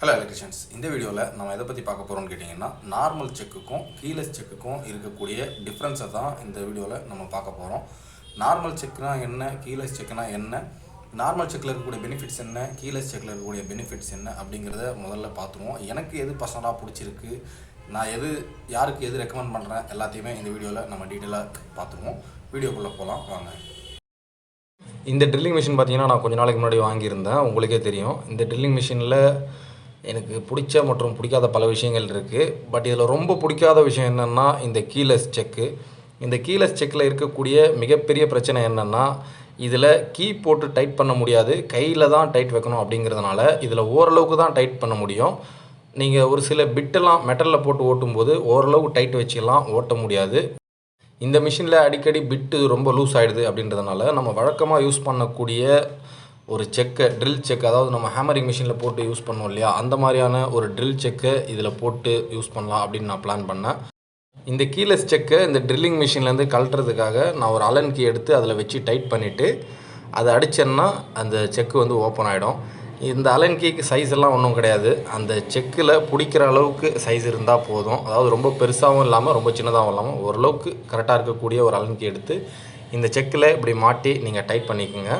Hello electricians இந்த வீடியோவில் நம்ம எதை பற்றி பார்க்க போகிறோம்னு கேட்டிங்கன்னா நார்மல் செக்குக்கும் கீலஸ் செக்குக்கும் இருக்கக்கூடிய டிஃப்ரென்ஸை தான் இந்த வீடியோவில் நம்ம பார்க்க போகிறோம் நார்மல் செக்னா என்ன கீலஸ் செக்னா என்ன நார்மல் செக்கில் இருக்கக்கூடிய பெனிஃபிட்ஸ் என்ன கீலஸ் செக்கில் இருக்கக்கூடிய பெனிஃபிட்ஸ் என்ன அப்படிங்கிறத முதல்ல பார்த்துருவோம். எனக்கு எது பர்சனலாக பிடிச்சிருக்கு நான் எது யாருக்கு எது ரெக்கமெண்ட் பண்ணுறேன் எல்லாத்தையுமே இந்த வீடியோவில் நம்ம டீட்டெயிலாக பார்த்துருவோம். வீடியோக்குள்ளே போகலாம் வாங்க. இந்த ட்ரில்லிங் மிஷின் பார்த்தீங்கன்னா நான் கொஞ்ச நாளைக்கு முன்னாடி வாங்கியிருந்தேன். உங்களுக்கே தெரியும். இந்த ட்ரில்லிங் மிஷினில் எனக்கு பிடிச்ச மற்றும் பிடிக்காத பல விஷயங்கள் இருக்குது பட் இதில் ரொம்ப பிடிக்காத விஷயம் என்னென்னா இந்த கீலஸ் செக்கு இந்த கீலஸ் செக்கில் இருக்கக்கூடிய மிகப்பெரிய பிரச்சனை என்னென்னா இதில் கீ போட்டு டைட் பண்ண முடியாது. கையில் தான் டைட் வைக்கணும் அப்படிங்கிறதுனால இதில் ஓரளவுக்கு தான் டைட் பண்ண முடியும். நீங்கள் ஒரு சில பிட்டெல்லாம் மெட்டலில் போட்டு ஓட்டும்போது ஓரளவு டைட் வச்சுலாம் ஓட்ட முடியாது. இந்த மிஷினில் அடிக்கடி பிட்டு ரொம்ப லூஸ் ஆகிடுது அப்படின்றதுனால நம்ம வழக்கமாக யூஸ் பண்ணக்கூடிய ஒரு செக்கை ட்ரில் செக் அதாவது நம்ம ஹேமரிங் மிஷினில் போட்டு யூஸ் பண்ணோம் இல்லையா? அந்த மாதிரியான ஒரு ட்ரில் செக்கை இதில் போட்டு யூஸ் பண்ணலாம் அப்படின்னு நான் பிளான் பண்ணேன். இந்த கீலஸ் செக்கை இந்த ட்ரில்லிங் மிஷின்லேருந்து கழட்டுறதுக்காக நான் ஒரு அலன் கீ எடுத்து அதில் வச்சு டைட் பண்ணிவிட்டு அதை அடித்தேன்னா அந்த செக்கு வந்து ஓப்பன் ஆகிடும் இந்த அலன் கீக்கு சைஸ் எல்லாம் ஒன்றும் கிடையாது. அந்த செக்கில் பிடிக்கிற அளவுக்கு சைஸ் இருந்தால் போதும். அதாவது ரொம்ப பெருசாகவும் இல்லாமல் ரொம்ப சின்னதாகவும் இல்லாமல் ஓரளவுக்கு கரெக்டாக இருக்கக்கூடிய ஒரு அலன் கீ எடுத்து இந்த செக்கில் இப்படி மாட்டி நீங்கள் டைட் பண்ணிக்கோங்க.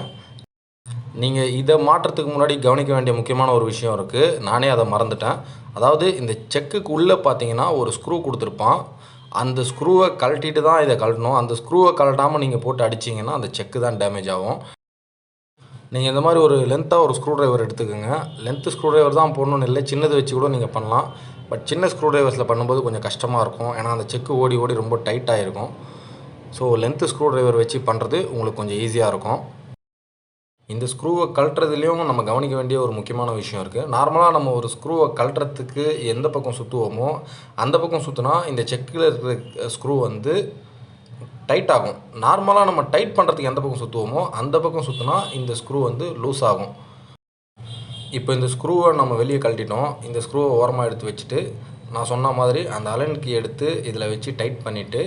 நீங்கள் இதை மாற்றத்துக்கு முன்னாடி கவனிக்க வேண்டிய முக்கியமான ஒரு விஷயம் இருக்குது நானே அதை மறந்துட்டேன். அதாவது இந்த செக்குக்கு உள்ளே பார்த்தீங்கன்னா ஒரு ஸ்க்ரூ கொடுத்துருப்பான். அந்த ஸ்க்ரூவை கழட்டிட்டு தான் இதை கழட்டணும். அந்த ஸ்க்ரூவை கழட்டாமல் நீங்கள் போட்டு அடிச்சிங்கன்னா அந்த செக்கு தான் டேமேஜ் ஆகும். நீங்கள் இந்த மாதிரி ஒரு லென்த்தாக ஒரு ஸ்க்ரூ டிரைவர் எடுத்துக்கோங்க. லென்த்து ஸ்க்ரூ டிரைவர் தான் போடணும்னு இல்லை. சின்னது வச்சு கூட நீங்கள் பண்ணலாம். பட் சின்ன ஸ்க்ரூ டிரைவர்ஸில் பண்ணும்போது கொஞ்சம் கஷ்டமாக இருக்கும். ஏன்னா அந்த செக்கு ஓடி ஓடி ரொம்ப டைட்டாக இருக்கும் ஸோ லென்த்து ஸ்க்ரூ டிரைவர் வச்சு பண்ணுறது உங்களுக்கு கொஞ்சம் ஈஸியாக இருக்கும். இந்த ஸ்க்ரூவை கழட்டுறதுலேயும் நம்ம கவனிக்க வேண்டிய ஒரு முக்கியமான விஷயம் இருக்குது நார்மலாக நம்ம ஒரு ஸ்க்ரூவை கழட்டுறதுக்கு எந்த பக்கம் சுற்றுவோமோ அந்த பக்கம் சுற்றினா இந்த செக்கில் இருக்கிற ஸ்க்ரூ வந்து டைட் ஆகும். நார்மலாக நம்ம டைட் பண்ணுறதுக்கு எந்த பக்கம் சுற்றுவோமோ அந்த பக்கம் சுற்றினா இந்த ஸ்க்ரூ வந்து லூஸ் ஆகும். இப்போ இந்த ஸ்க்ரூவை நம்ம வெளியே கழட்டிட்டோம். இந்த ஸ்க்ரூவை ஓரமாக எடுத்து வச்சுட்டு நான் சொன்ன மாதிரி அந்த அலன் கீ எடுத்து இதில் வச்சு டைட் பண்ணிவிட்டு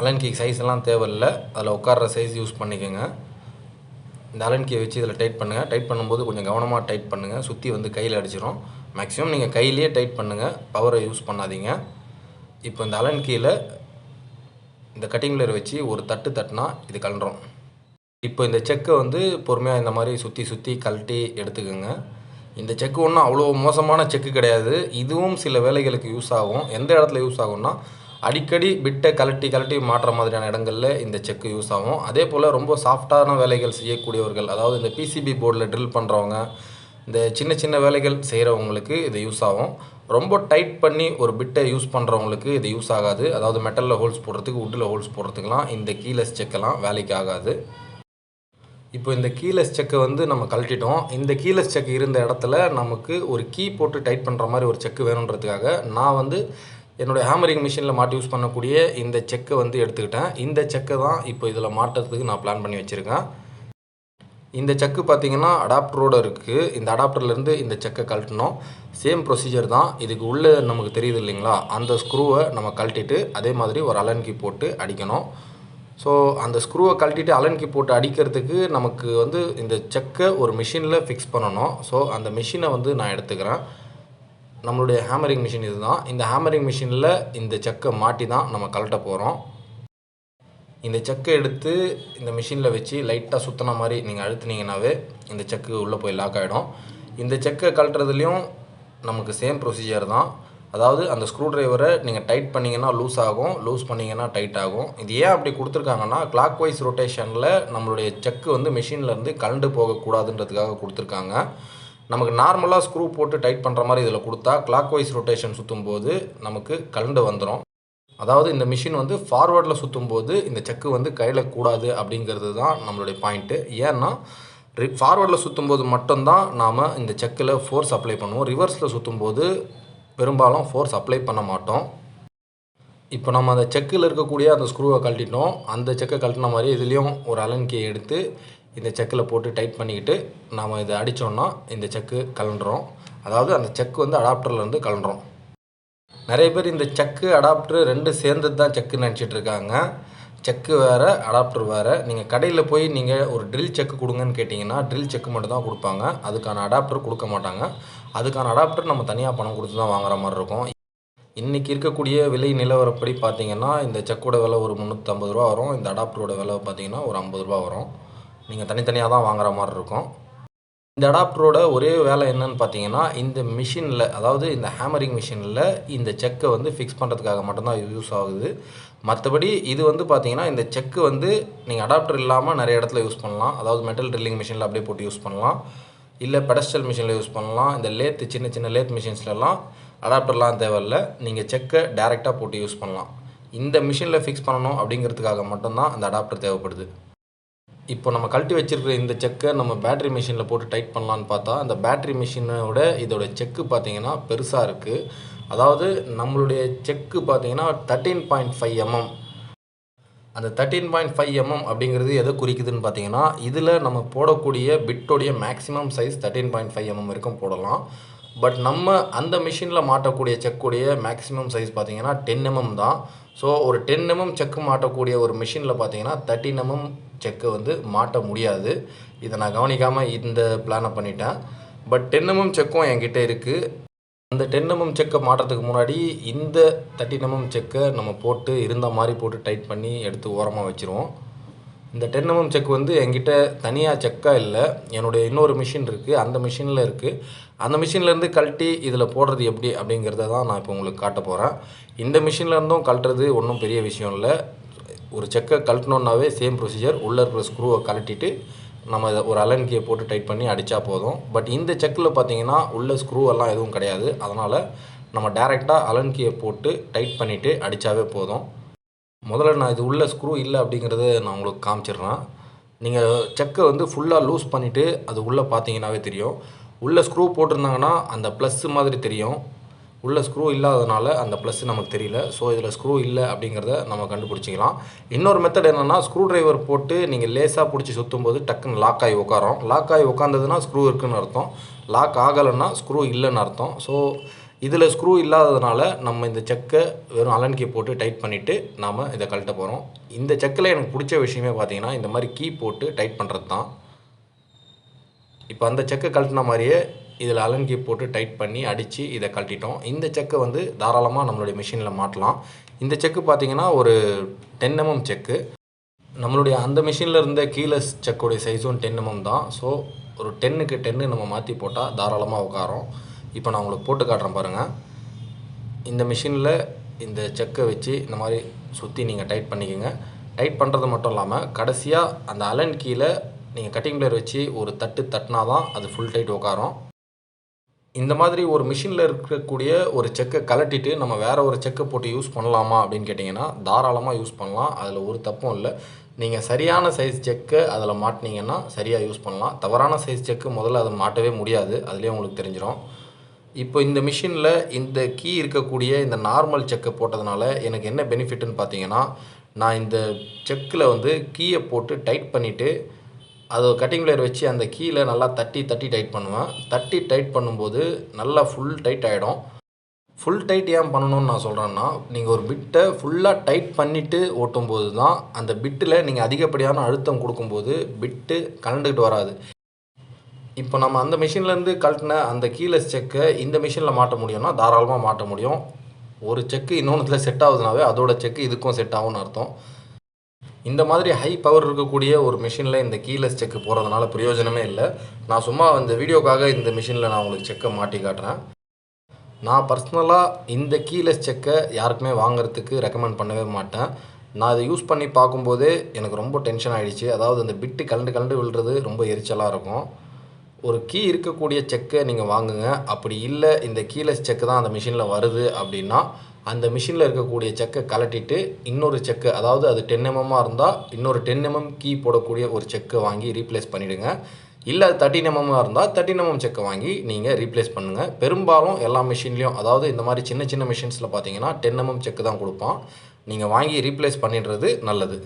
அலன் கீ சைஸ் எல்லாம் தேவையில்லை. அதில் உட்கார்ற சைஸ் யூஸ் பண்ணிக்கோங்க. இந்த அலன் கீயை வச்சு இதில் டைட் பண்ணுங்கள் டைட் பண்ணும்போது கொஞ்சம் கவனமாக டைட் பண்ணுங்கள் சுற்றி வந்து கையில் அடிச்சிடும் மேக்ஸிமம் நீங்கள் கையிலேயே டைட் பண்ணுங்கள் பவரை யூஸ் பண்ணாதீங்க. இப்போ இந்த அலன் கீயில் இந்த கட்டிங் பிளேயர் வச்சு ஒரு தட்டு தட்டினா இது கலண்டுரும் இப்போ இந்த செக்கை வந்து பொறுமையாக இந்த மாதிரி சுற்றி சுற்றி கழட்டி எடுத்துக்கோங்க. இந்த செக்கு ஒன்றும் அவ்வளோ மோசமான செக்கு கிடையாது. இதுவும் சில வேலைகளுக்கு யூஸ் ஆகும். எந்த இடத்துல யூஸ் ஆகும்னா அடிக்கடி பிட்டை கழட்டி கழட்டி மாற்றுற மாதிரியான இடங்களில் இந்த செக்கு யூஸ் ஆகும். அதே போல் ரொம்ப சாஃப்டான வேலைகள் செய்யக்கூடியவர்கள் அதாவது இந்த பிசிபி போர்டில் ட்ரில் பண்ணுறவங்க இந்த சின்ன சின்ன வேலைகள் செய்கிறவங்களுக்கு இது யூஸ் ஆகும். ரொம்ப டைட் பண்ணி ஒரு பிட்டை யூஸ் பண்ணுறவங்களுக்கு இது யூஸ் ஆகாது. அதாவது மெட்டலில் ஹோல்ஸ் போடுறதுக்கு உட்டில் ஹோல்ஸ் போடுறதுக்கெலாம் இந்த கீலஸ் செக்கெல்லாம் வேலைக்கு ஆகாது. இப்போ இந்த கீலஸ் செக்கை வந்து நம்ம கழட்டிட்டோம். இந்த கீலஸ் செக் இருந்த இடத்துல நமக்கு ஒரு கீ போட்டு டைட் பண்ணுற மாதிரி ஒரு செக்கு வேணுன்றதுக்காக நான் வந்து என்னுடைய ஹேமரிங் மிஷினில் மாட்டி யூஸ் பண்ணக்கூடிய இந்த செக்கை வந்து எடுத்துக்கிட்டேன். இந்த செக்கை தான் இப்போ இதில் மாட்டுறதுக்கு நான் பிளான் பண்ணி வச்சுருக்கேன். இந்த செக்கு பார்த்திங்கன்னா அடாப்டரோடு இருக்குது இந்த அடாப்டர்லேருந்து இந்த செக்கை கழட்டணும். சேம் ப்ரொசீஜர் தான். இதுக்கு உள்ளே நமக்கு தெரியுது இல்லைங்களா? அந்த ஸ்க்ரூவை நம்ம கழட்டிட்டு அதே மாதிரி ஒரு அலன்கி போட்டு அடிக்கணும். ஸோ அந்த ஸ்க்ரூவை கழட்டிட்டு அலன்கி போட்டு அடிக்கிறதுக்கு நமக்கு வந்து இந்த செக்கை ஒரு மிஷினில் ஃபிக்ஸ் பண்ணணும். ஸோ அந்த மிஷினை வந்து நான் எடுத்துக்கிறேன். நம்மளுடைய ஹேமரிங் மிஷின் இதுதான். இந்த ஹேமரிங் மிஷினில் இந்த செக்கை மாட்டி தான் நம்ம கழட்ட போகிறோம் இந்த செக்கை எடுத்து இந்த மிஷினில் வச்சு லைட்டாக சுற்றின மாதிரி நீங்கள் அழுத்துனீங்கன்னாவே இந்த செக்கு உள்ளே போய் லாக் ஆகிடும் இந்த செக்கை கழட்டுறதுலையும் நமக்கு சேம் ப்ரொசீஜர் தான். அதாவது அந்த ஸ்க்ரூ ட்ரைவரை நீங்கள் டைட் பண்ணிங்கன்னா லூஸ் ஆகும் லூஸ் பண்ணிங்கன்னா டைட் ஆகும். இது ஏன் அப்படி கொடுத்துருக்காங்கன்னா கிளாக் வைஸ் ரொட்டேஷனில் நம்மளுடைய செக்கு வந்து மிஷின்லேருந்து கலண்டு போகக்கூடாதுன்றதுக்காக கொடுத்துருக்காங்க. நமக்கு நார்மலாக ஸ்க்ரூ போட்டு டைட் பண்ணுற மாதிரி இதில் கொடுத்தா கிளாக் வைஸ் ரொட்டேஷன் சுற்றும் போது நமக்கு கலண்டு வந்துடும் அதாவது இந்த மிஷின் வந்து ஃபார்வேர்டில் சுற்றும் போது இந்த செக்கு வந்து கையில் கூடாது அப்படிங்கிறது தான் நம்மளுடைய பாயிண்ட்டு ஏன்னா ரி ஃபார்வேர்டில் சுற்றும் போது மட்டும்தான் நாம் இந்த செக்கில் ஃபோர்ஸ் அப்ளை பண்ணுவோம். ரிவர்ஸில் சுற்றும் போது பெரும்பாலும் ஃபோர்ஸ் அப்ளை பண்ண மாட்டோம். இப்போ நம்ம அந்த செக்கில் இருக்கக்கூடிய அந்த ஸ்க்ரூவை கழட்டிட்டோம். அந்த செக்கை கழட்டின மாதிரி இதுலேயும் ஒரு அலன்கியை எடுத்து இந்த செக்கில் போட்டு டைட் பண்ணிக்கிட்டு நாம் இதை அடித்தோன்னா இந்த செக்கு கலண்டுறோம் அதாவது அந்த செக்கு வந்து அடாப்டர்லேருந்து கலண்டுறோம் நிறைய பேர் இந்த செக்கு அடாப்டர் ரெண்டு சேர்ந்தது தான் செக்குன்னு நினச்சிட்டு இருக்காங்க. செக்கு வேறு அடாப்டர் வேறு. நீங்கள் கடையில் போய் நீங்கள் ஒரு ட்ரில் செக்கு கொடுங்கன்னு கேட்டிங்கன்னா ட்ரில் செக்கு மட்டும் தான் கொடுப்பாங்க. அதுக்கான அடாப்டர் கொடுக்க மாட்டாங்க. அதுக்கான அடாப்டர் நம்ம தனியாக பணம் கொடுத்து தான் வாங்குற மாதிரி இருக்கும். இன்றைக்கி இருக்கக்கூடிய விலை நிலவரப்படி பார்த்தீங்கன்னா இந்த செக்கோட விலை ஒரு முந்நூற்றம்பது ரூபா வரும். இந்த அடாப்டரோட விலை பார்த்தீங்கன்னா ஒரு ஐம்பது ரூபா வரும். நீங்கள் தனித்தனியாக தான் வாங்குற மாதிரி இருக்கும். இந்த அடாப்டரோட ஒரே வேலை என்னன்னு பார்த்தீங்கன்னா இந்த மிஷினில் அதாவது இந்த ஹேமரிங் மிஷினில் இந்த செக்கை வந்து ஃபிக்ஸ் பண்ணுறதுக்காக மட்டும்தான் யூஸ் ஆகுது. மற்றபடி இது வந்து பார்த்தீங்கன்னா இந்த செக்கு வந்து நீங்கள் அடாப்டர் இல்லாமல் நிறைய இடத்துல யூஸ் பண்ணலாம். அதாவது மெட்டல் ட்ரில்லிங் மிஷினில் அப்படியே போட்டு யூஸ் பண்ணலாம். இல்லை பெடஸ்டல் மிஷினில் யூஸ் பண்ணலாம். இந்த லேத் சின்ன சின்ன லேத் மிஷின்ஸ்லலாம் அடாப்டர்லாம் தேவையில்ல. நீங்கள் செக்கை டேரெக்டாக போட்டு யூஸ் பண்ணலாம். இந்த மிஷினில் ஃபிக்ஸ் பண்ணணும் அப்படிங்கிறதுக்காக மட்டும்தான் அந்த அடாப்டர் தேவைப்படுது. இப்போ நம்ம கழட்டி வச்சிருக்கிற இந்த செக்கை நம்ம பேட்டரி மிஷினில் போட்டு டைட் பண்ணலான்னு பார்த்தா அந்த பேட்டரி மிஷினோட இதோட செக்கு பார்த்தீங்கன்னா பெருசாக இருக்குது அதாவது நம்மளுடைய செக்கு பார்த்தீங்கன்னா தேர்ட்டீன் பாயிண்ட் ஃபைவ் எம்எம் அந்த தேர்ட்டீன் பாயிண்ட் ஃபைவ் எம்எம் அப்படிங்கிறது எதை குறிக்குதுன்னு பார்த்தீங்கன்னா இதில் நம்ம போடக்கூடிய பிட்டோடைய maximum size thirteen point five mm வரைக்கும் போடலாம். பட் நம்ம அந்த மிஷினில் மாட்டக்கூடிய செக்குடைய மேக்ஸிமம் சைஸ் பார்த்தீங்கன்னா டென் எம்எம் mm தான். ஸோ ஒரு டென் எம்எம் mm செக்கு மாட்டக்கூடிய ஒரு மிஷினில் பார்த்தீங்கன்னா தேர்ட்டின் எம்எம் mm செக்கு வந்து மாட்ட முடியாது. இதை நான் கவனிக்காமல் இந்த பிளானை பண்ணிட்டேன். பட் டென் எம்எம் செக்கும் என்கிட்ட இருக்குது அந்த டென் எம்எம் செக்கை மாட்டுறதுக்கு முன்னாடி இந்த தேர்ட்டின் எம்எம் செக்கை நம்ம போட்டு இருந்த மாதிரி போட்டு டைட் பண்ணி எடுத்து ஓரமாக வச்சுருவோம். இந்த டென் எம்எம் செக் வந்து என்கிட்ட தனியாக செக்காக இல்லை. என்னுடைய இன்னொரு மிஷின் இருக்குது அந்த மிஷினில் இருக்குது அந்த மிஷின்லேருந்து கழட்டி இதில் போடுறது எப்படி அப்படிங்கிறத தான் நான் இப்போ உங்களுக்கு காட்ட போகிறேன். இந்த மிஷின்லேருந்தும் கழட்டுறது ஒன்றும் பெரிய விஷயம் இல்லை. ஒரு செக்கை கழட்டணுன்னாவே சேம் ப்ரொசீஜர் உள்ளே இருக்கிற ஸ்க்ரூவை கழட்டிட்டு நம்ம இதை ஒரு அலன் கீயை போட்டு டைட் பண்ணி அடித்தா போதும். பட் இந்த செக்கில் பார்த்தீங்கன்னா உள்ள ஸ்க்ரூவெல்லாம் எதுவும் கிடையாது. அதனால் நம்ம டேரெக்டாக அலன் கீயை போட்டு டைட் பண்ணிவிட்டு அடித்தாவே போதும். முதல்ல நான் இது உள்ள ஸ்க்ரூ இல்லை அப்படிங்கிறத நான் உங்களுக்கு காமிச்சிடுறேன். நீங்கள் செக்கை வந்து ஃபுல்லாக லூஸ் பண்ணிவிட்டு அது உள்ளே பார்த்தீங்கன்னாவே தெரியும். உள்ளே ஸ்க்ரூ போட்டிருந்தாங்கன்னா அந்த ப்ளஸ் மாதிரி தெரியும். உள்ள ஸ்க்ரூ இல்லாததுனால அந்த ப்ளஸ் நமக்கு தெரியல. ஸோ இதில் ஸ்க்ரூ இல்லை அப்படிங்கிறத நம்ம கண்டுபிடிச்சிக்கலாம். இன்னொரு மெத்தட் என்னென்னா ஸ்க்ரூ டிரைவர் போட்டு நீங்கள் லேசாக பிடிச்சி சுற்றும் போது டக்குன்னு லாக் ஆகி உட்காரோம். லாக் ஆகி உட்காந்ததுன்னா ஸ்க்ரூ இருக்குன்னு அர்த்தம். லாக் ஆகலைன்னா ஸ்க்ரூ இல்லைன்னு அர்த்தம். ஸோ இதில் ஸ்க்ரூ இல்லாததுனால நம்ம இந்த செக்கை வெறும் அலன்கி போட்டு டைட் பண்ணிவிட்டு நாம் இதை கழட்ட போகிறோம் இந்த செக்கில் எனக்கு பிடிச்ச விஷயமே பார்த்தீங்கன்னா இந்த மாதிரி கீ போட்டு டைட் பண்ணுறது தான் இப்போ அந்த செக்கை கழட்டின மாதிரியே இதில் அலன்கி போட்டு டைட் பண்ணி அடித்து இதை கழட்டிட்டோம். இந்த செக்கை வந்து தாராளமாக நம்மளுடைய மிஷினில் மாட்டலாம். இந்த செக்கு பார்த்தீங்கன்னா ஒரு டென் எம்எம் mm செக்கு. நம்மளுடைய அந்த மிஷினில் இருந்த கீழே செக்கோடைய சைஸும் டென் எம்எம் mm தான். ஸோ ஒரு டென்னுக்கு டென்னு நம்ம மாற்றி போட்டால் தாராளமாக உட்காரோம். இப்போ நான் உங்களுக்கு போட்டு காட்டுறேன் பாருங்கள் இந்த மிஷினில் இந்த செக்கை வச்சு இந்த மாதிரி சுற்றி நீங்கள் டைட் பண்ணிக்கோங்க. டைட் பண்ணுறது மட்டும் இல்லாமல் கடைசியாக அந்த அலன் கீழே நீங்கள் கட்டிங் பிளேயர் வச்சு ஒரு தட்டு தட்டினா தான் அது ஃபுல் டைட் உட்காரும். இந்த மாதிரி ஒரு மிஷினில் இருக்கக்கூடிய ஒரு செக்கை கலட்டிட்டு நம்ம வேறு ஒரு செக்கை போட்டு யூஸ் பண்ணலாமா அப்படின்னு கேட்டிங்கன்னா தாராளமாக யூஸ் பண்ணலாம். அதில் ஒரு தப்பும் இல்லை. நீங்கள் சரியான சைஸ் செக்கை அதில் மாட்டினீங்கன்னா சரியாக யூஸ் பண்ணலாம். தவறான சைஸ் செக்கு முதல்ல அதை மாட்டவே முடியாது. அதுலேயே உங்களுக்கு தெரிஞ்சிடும் இப்போ இந்த மிஷினில் இந்த கீ இருக்கக்கூடிய இந்த நார்மல் செக்கை போட்டதுனால எனக்கு என்ன பெனிஃபிட்னு பார்த்தீங்கன்னா நான் இந்த செக்கில் வந்து கீயை போட்டு டைட் பண்ணிவிட்டு அது கட்டிங் பிளேயர் வச்சு அந்த கீழே நல்லா தட்டி தட்டி டைட் பண்ணுவேன். தட்டி டைட் பண்ணும்போது நல்லா ஃபுல் டைட் ஆகிடும் ஃபுல் டைட் ஏன் பண்ணணும்னு நான் சொல்கிறேன்னா நீங்கள் ஒரு பிட்டை ஃபுல்லாக டைட் பண்ணிவிட்டு ஓட்டும்போது தான் அந்த பிட்டில் நீங்கள் அதிகப்படியான அழுத்தம் கொடுக்கும்போது பிட்டு கலண்டுக்கிட்டு வராது. இப்போ நம்ம அந்த மிஷின்லேருந்து கழட்டின அந்த கீழே செக்கை இந்த மிஷினில் மாட்ட முடியும்னா தாராளமாக மாட்ட முடியும். ஒரு செக்கு இன்னொன்றுத்தில் செட் ஆகுதுனாவே அதோட செக்கு இதுக்கும் செட் ஆகும்னு அர்த்தம். இந்த மாதிரி ஹை பவர் இருக்கக்கூடிய ஒரு மிஷினில் இந்த கீலெஸ் செக்கு போகிறதுனால பிரயோஜனமே இல்லை. நான் சும்மா இந்த வீடியோக்காக இந்த மிஷினில் நான் உங்களுக்கு செக்கை மாட்டி காட்டுறேன். நான் பர்சனலாக இந்த கீலெஸ் செக்கை யாருக்குமே வாங்குறதுக்கு ரெக்கமெண்ட் பண்ணவே மாட்டேன். நான் இதை யூஸ் பண்ணி பார்க்கும்போதே எனக்கு ரொம்ப டென்ஷன் ஆகிடுச்சு அதாவது அந்த பிட்டு கலண்டு கலண்டு விழுறது ரொம்ப எரிச்சலாக இருக்கும். ஒரு கீ இருக்கக்கூடிய செக்கை நீங்கள் வாங்குங்க. அப்படி இல்லை இந்த கீலெஸ் செக்கு தான் அந்த மிஷினில் வருது அப்படின்னா அந்த மிஷினில் இருக்கக்கூடிய செக்கை கலட்டிட்டு இன்னொரு செக்கு அதாவது அது டென் எம்எம்மாக இருந்தால் இன்னொரு டென் எம்எம் கீ போடக்கூடிய ஒரு செக்கை வாங்கி ரீப்ளேஸ் பண்ணிவிடுங்க இல்லை அது தேர்ட்டின் எம்எம்மாக இருந்தால் தேர்ட்டின் எம்எம் செக்கை வாங்கி நீங்கள் ரீப்ளேஸ் பண்ணுங்கள் பெரும்பாலும் எல்லா மிஷின்லேயும் அதாவது இந்த மாதிரி சின்ன சின்ன மிஷின்ஸில் பார்த்தீங்கன்னா டென் எம்எம் செக்கு தான் கொடுப்பான். நீங்கள் வாங்கி ரீப்ளேஸ் பண்ணிடுறது நல்லது.